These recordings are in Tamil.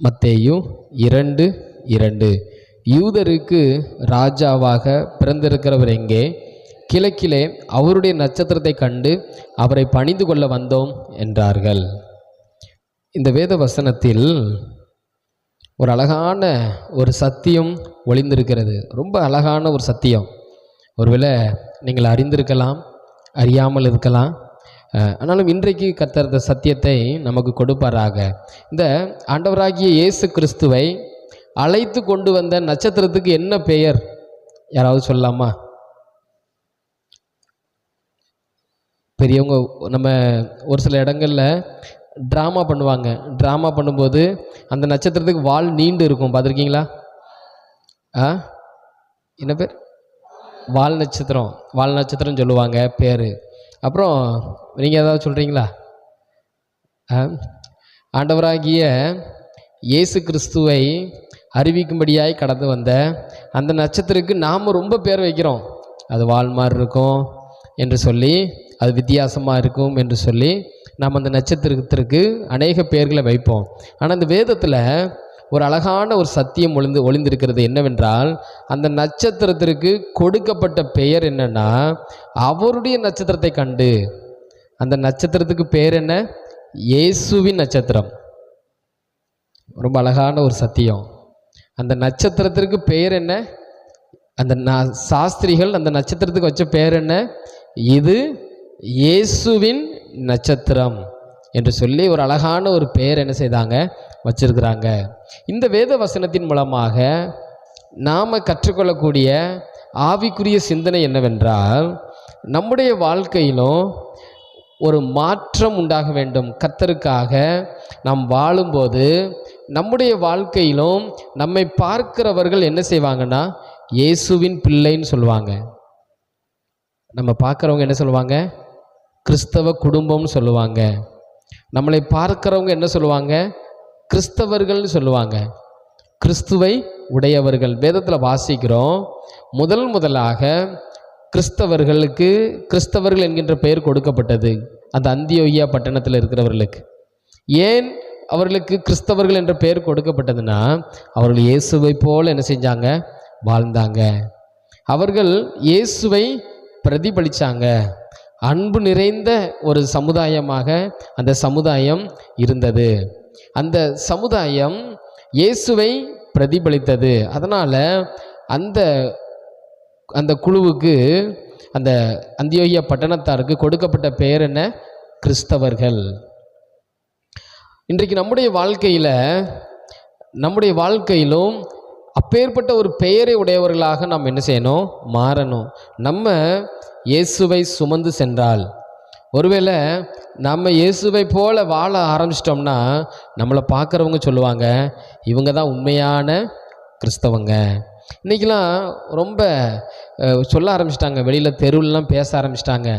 மத்தேயு இரண்டு இரண்டு. யூதருக்கு ராஜாவாக பிறந்திருக்கிறவர் எங்கே? கிழக்கிலே அவருடைய நட்சத்திரத்தை கண்டு அவரை பணிந்து கொள்ள வந்தோம் என்றார்கள். இந்த வேத வசனத்தில் ஒரு அழகான ஒரு சத்தியம் ஒளிந்திருக்கிறது. ரொம்ப அழகான ஒரு சத்தியம். ஒருவேளை நீங்கள் அறிந்திருக்கலாம் அறியாமல் இருக்கலாம். ஆனாலும் இன்றைக்கு கர்த்தர் சத்தியத்தை நமக்கு கொடுப்பாராக. இந்த ஆண்டவராகிய இயேசு கிறிஸ்துவை அழைத்து கொண்டு வந்த நட்சத்திரத்துக்கு என்ன பெயர்? யாராவது சொல்லலாமா? பெரியவங்க நம்ம ஒரு சில இடங்களில் ட்ராமா பண்ணுவாங்க. ட்ராமா பண்ணும்போது அந்த நட்சத்திரத்துக்கு வால் நீண்டு இருக்கும். பார்த்துருக்கீங்களா? ஆ? என்ன பேர்? வால் நட்சத்திரம். வால் நட்சத்திரம் சொல்லுவாங்க பேர். அப்புறம் நீங்கள் ஏதாவது சொல்கிறீங்களா ஆ ஆண்டவராகிய இயேசு கிறிஸ்துவை அறிவிக்கும்படியாய் கடந்து வந்த அந்த நட்சத்திரத்துக்கு நாம் ரொம்ப பேர் வைக்கிறோம். அது வால் மாதிரி இருக்கும் என்று சொல்லி அது வித்தியாசமாக இருக்கும் என்று சொல்லி நாம் அந்த நட்சத்திரத்திற்கு அநேக பெயர்களை வைப்போம். ஆனால் இந்த வேதத்தில் ஒரு அழகான ஒரு சத்தியம் ஒளிந்து ஒளிந்திருக்கிறது என்னவென்றால் அந்த நட்சத்திரத்திற்கு கொடுக்கப்பட்ட பெயர் என்னென்னா அவருடைய நட்சத்திரத்தை கண்டு அந்த நட்சத்திரத்துக்கு பேர் என்ன? இயேசுவின் நட்சத்திரம். ரொம்ப அழகான ஒரு சத்தியம். அந்த நட்சத்திரத்திற்கு பெயர் என்ன? அந்த நா சாஸ்திரிகள் அந்த நட்சத்திரத்துக்கு வச்ச பெயர் என்ன? இது இயேசுவின் நட்சத்திரம் என்று சொல்லி ஒரு அழகான ஒரு பெயர் என்ன செய்தாங்க? வச்சிருக்கிறாங்க. இந்த வேத வசனத்தின் மூலமாக நாம் கற்றுக்கொள்ளக்கூடிய ஆவிக்குரிய சிந்தனை என்னவென்றால் நம்முடைய வாழ்க்கையிலும் ஒரு மாற்றம் உண்டாக வேண்டும். கத்தருக்காக நாம் வாழும்போது நம்முடைய வாழ்க்கையிலும் நம்மை பார்க்கிறவர்கள் என்ன செய்வாங்கன்னா இயேசுவின் பிள்ளைன்னு சொல்லுவாங்க. நம்ம பார்க்குறவங்க என்ன சொல்லுவாங்க? கிறிஸ்தவ குடும்பம்னு சொல்லுவாங்க. நம்மளை பார்க்குறவங்க என்ன சொல்லுவாங்க? கிறிஸ்தவர்கள்னு சொல்லுவாங்க. கிறிஸ்துவை உடையவர்கள். வேதத்தில் வாசிக்கிறோம் முதல் முதலாக கிறிஸ்தவர்களுக்கு கிறிஸ்தவர்கள் என்கின்ற பெயர் கொடுக்கப்பட்டது. அந்த அந்தியோகியா பட்டணத்தில் இருக்கிறவர்களுக்கு. ஏன் அவர்களுக்கு கிறிஸ்தவர்கள் என்ற பெயர் கொடுக்கப்பட்டதுன்னா அவர்கள் இயேசுவை போல் என்ன செஞ்சாங்க? வாழ்ந்தாங்க. அவர்கள் இயேசுவை பிரதிபலித்தாங்க அன்பு நிறைந்த ஒரு சமுதாயமாக அந்த சமுதாயம் இருந்தது. அந்த சமுதாயம் இயேசுவை பிரதிபலித்தது. அதனால் அந்த அந்த குழுவுக்கு அந்த அந்தியோகிய பட்டணத்தாருக்கு கொடுக்கப்பட்ட பெயர் என்ன? கிறிஸ்தவர்கள். இன்றைக்கு நம்முடைய வாழ்க்கையில் நம்முடைய வாழ்க்கையிலும் அப்பேற்பட்ட ஒரு பெயரை உடையவர்களாக நாம் என்ன செய்யணும்? மாறணும். நம்ம இயேசுவை சுமந்து சென்றால். ஒருவேளை நம்ம இயேசுவை போல வாழ ஆரம்பிச்சிட்டோம்னா நம்மளை பார்க்குறவங்க சொல்லுவாங்க இவங்க தான் உண்மையான கிறிஸ்தவங்க. இன்றைக்கெலாம் ரொம்ப சொல்ல ஆரம்பிச்சிட்டாங்க. வெளியில் தெருவிலலாம் பேச ஆரம்பிச்சிட்டாங்க.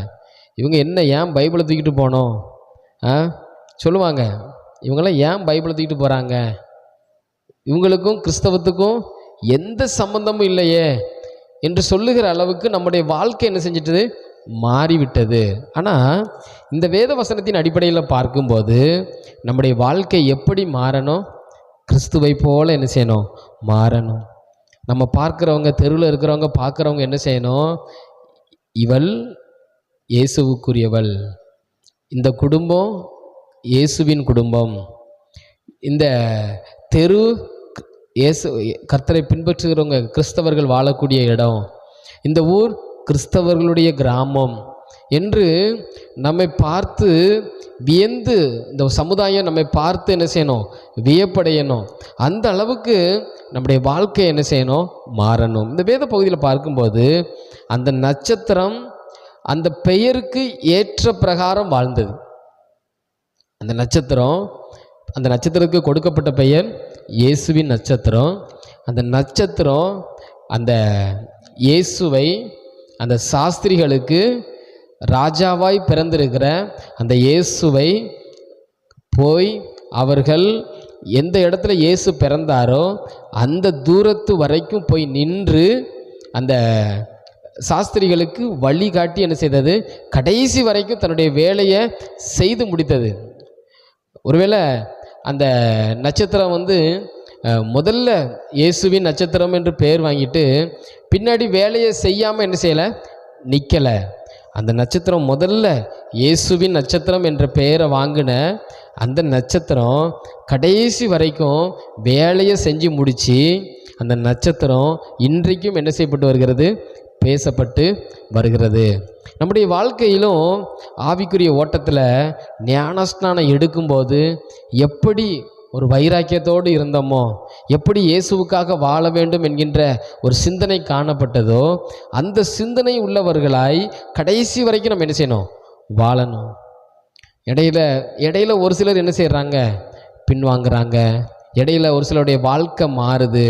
இவங்க என்ன ஏன் பைபிளை தூக்கிட்டு போனோம்? ஆ? சொல்லுவாங்க. இவங்கெல்லாம் ஏன் பைபிளை தூக்கிட்டு போகிறாங்க இவங்களுக்கும் கிறிஸ்தவத்துக்கும் எந்த சம்பந்தமும் இல்லையே என்று சொல்லுகிற அளவுக்கு நம்முடைய வாழ்க்கை என்ன செஞ்சிட்டது? மாறிவிட்டது. ஆனால் இந்த வேத வசனத்தின் அடிப்படையில் பார்க்கும்போது நம்முடைய வாழ்க்கை எப்படி மாறணும்? கிறிஸ்துவை போல் என்ன செய்யணும்? மாறணும். நம்ம பார்க்குறவங்க தெருவில் இருக்கிறவங்க பார்க்குறவங்க என்ன செய்யணும்? இவள் இயேசுவுக்குரியவள். இந்த குடும்பம் இயேசுவின் குடும்பம். இந்த தெரு இயேசு கர்த்தரை பின்பற்றுகிறவங்க கிறிஸ்தவர்கள் வாழக்கூடிய இடம். இந்த ஊர் கிறிஸ்தவர்களுடைய கிராமம். என்று நம்மை பார்த்து வியந்து இந்த சமுதாயம் நம்மை பார்த்து என்ன செய்யணும்? வியப்படையணும். அந்த அளவுக்கு நம்முடைய வாழ்க்கை என்ன செய்யணும்? மாறணும். இந்த வேத பகுதியில் பார்க்கும்போது அந்த நட்சத்திரம் அந்த பெயருக்கு ஏற்ற பிரகாரம் வாழ்ந்தது. அந்த நட்சத்திரம் அந்த நட்சத்திரத்துக்கு கொடுக்கப்பட்ட பெயர் இயேசுவின் நட்சத்திரம். அந்த நட்சத்திரம் அந்த இயேசுவை அந்த சாஸ்திரிகளுக்கு ராஜாவாய் பிறந்திருக்கிற அந்த இயேசுவை போய் அவர்கள் எந்த இடத்துல இயேசு பிறந்தாரோ அந்த தூரத்து வரைக்கும் போய் நின்று அந்த சாஸ்திரிகளுக்கு வழிகாட்டி என்ன செய்தது? கடைசி வரைக்கும் தன்னுடைய வேலையை செய்து முடித்தது. ஒருவேளை அந்த நட்சத்திரம் வந்து முதல்ல இயேசுவின் நட்சத்திரம் என்று பெயர் வாங்கிட்டு பின்னாடி வேலையை செய்யாமல் என்ன செய்யலை? நிற்கலை அந்த நட்சத்திரம் முதல்ல இயேசுவின் நட்சத்திரம் என்ற பெயரை வாங்கின அந்த நட்சத்திரம் கடைசி வரைக்கும் வேலையை செஞ்சு முடித்து அந்த நட்சத்திரம் இன்றைக்கும் என்ன செய்யப்பட்டு வருகிறது? பேசப்பட்டு வருகிறது. நம்முடைய வாழ்க்கையிலும் ஆவிக்குரிய ஓட்டத்தில் ஞானஸ்நானம் எடுக்கும்போது எப்படி ஒரு வைராக்கியத்தோடு இருந்தோமோ? எப்படி இயேசுவுக்காக வாழ வேண்டும் என்கின்ற ஒரு சிந்தனை காணப்பட்டதோ அந்த சிந்தனை உள்ளவர்களாய் கடைசி வரைக்கும் நம்ம என்ன செய்யணும்? வாழணும். இடையில இடையில ஒரு சிலர் என்ன செய்கிறாங்க பின்வாங்குறாங்க. இடையில ஒரு சிலருடைய வாழ்க்கை மாறுது.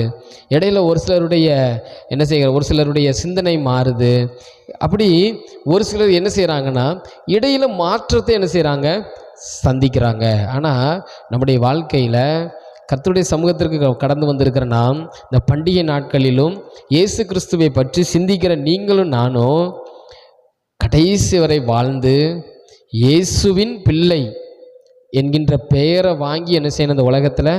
இடையில ஒரு சிலருடைய என்ன செய்கிற ஒரு சிலருடைய சிந்தனை மாறுது. அப்படி ஒரு சிலர் என்ன செய்கிறாங்கன்னா இடையில மாற்றத்தை என்ன செய்கிறாங்க சந்திக்கிறாங்க. ஆனால் நம்முடைய வாழ்க்கையில் கர்த்தருடைய சமூகத்திற்கு கடந்து வந்திருக்கிற நாம் இந்த பண்டிகை நாட்களிலும் இயேசு கிறிஸ்துவை பற்றி சிந்திக்கிற நீங்களும் நானும் கடைசி வரை வாழ்ந்து இயேசுவின் பிள்ளை என்கின்ற பெயரை வாங்கி என்ன செய்யணும் இந்த உலகத்தில்?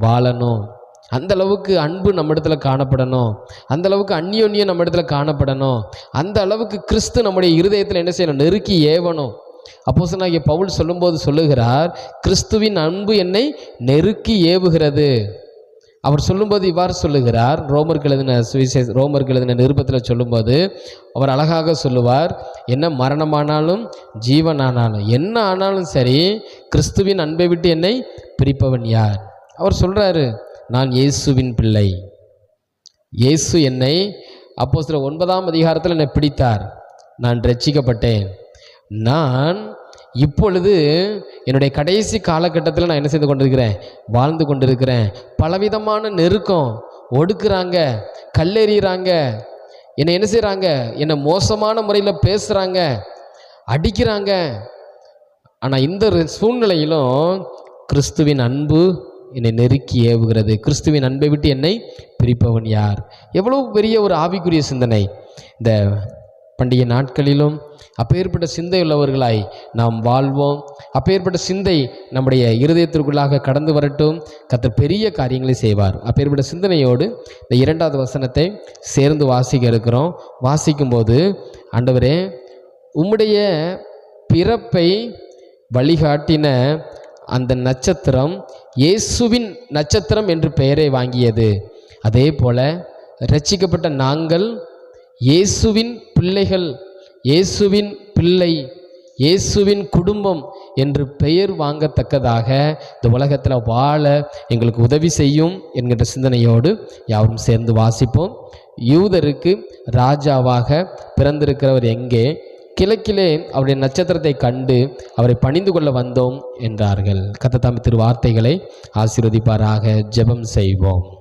வாழணும். அந்த அளவுக்கு அன்பு நம்ம இடத்துல காணப்படணும். அந்த அளவுக்கு அந்யோன்யம் நம்ம இடத்துல காணப்படணும். அந்த அளவுக்கு கிறிஸ்து நம்முடைய இருதயத்தில் என்ன செய்யணும்? நெருக்கி ஏவணும். அப்போசனாகிய பவுல் சொல்லும்போது சொல்லுகிறார் கிறிஸ்துவின் அன்பு என்னை நெருக்கி ஏவுகிறது. அவர் சொல்லும்போது இவ்வாறு சொல்லுகிறார் ரோமருக்கு எழுதின சுவிசேஷ ரோமருக்கு எழுதின நிருபத்தில் சொல்லும்போது அவர் அழகாக சொல்லுவார் என்ன மரணமானாலும் ஜீவனானாலும் என்ன ஆனாலும் சரி கிறிஸ்துவின் அன்பை விட்டு என்னை பிரிப்பவன் யார்? அவர் சொல்கிறாரு நான் இயேசுவின் பிள்ளை. இயேசு என்னை அப்போ சில ஒன்பதாம் அதிகாரத்தில் என்னை பிடித்தார். நான் ரட்சிக்கப்பட்டேன் நான் இப்பொழுது என்னுடைய கடைசி காலகட்டத்தில் நான் என்ன செய்து கொண்டிருக்கிறேன்? வாழ்ந்து கொண்டிருக்கிறேன். பலவிதமான நெருக்கம் ஒடுக்குறாங்க கல்லெறிகிறாங்க என்னை என்ன செய்கிறாங்க என்னை மோசமான முறையில் பேசுகிறாங்க அடிக்கிறாங்க. ஆனால் இந்த சூழ்நிலையிலும் கிறிஸ்துவின் அன்பு என்னை நெருக்கி ஏவுகிறது. கிறிஸ்துவின் அன்பை விட்டு என்னை பிரிப்பவன் யார்? எவ்வளவு பெரிய ஒரு ஆவிக்குரிய சிந்தனை. இந்த பண்டிகை நாட்களிலும் அப்பேற்பட்ட சிந்தை உள்ளவர்களாய் நாம் வாழ்வோம். அப்பேற்பட்ட சிந்தை நம்முடைய இருதயத்திற்குள்ளாக கடந்து வரட்டும். கத்தர் பெரிய காரியங்களை செய்வார். அப்பேற்பட்ட சிந்தனையோடு இந்த இரண்டாவது வசனத்தை சேர்ந்து வாசிக்க இருக்கிறோம். வாசிக்கும்போது ஆண்டவரே உம்முடைய பிறப்பை வழிகாட்டின அந்த நட்சத்திரம் இயேசுவின் நட்சத்திரம் என்று பெயரை வாங்கியது. அதே போல் ரட்சிக்கப்பட்ட நாங்கள் இயேசுவின் பிள்ளைகள் இயேசுவின் பிள்ளை இயேசுவின் குடும்பம் என்று பெயர் வாங்கத்தக்கதாக இந்த உலகத்தில் வாழ எங்களுக்கு உதவி செய்யும் என்கின்ற சிந்தனையோடு யாரும் சேர்ந்து வாசிப்போம். யூதருக்கு ராஜாவாக பிறந்திருக்கிறவர் எங்கே? கிழக்கிலே அவருடைய நட்சத்திரத்தை கண்டு அவரை பணிந்து கொள்ள வந்தோம் என்றார்கள். கத்தத்தாமி திரு வார்த்தைகளை ஆசீர்வதிப்பாராக. ஜெபம் செய்வோம்.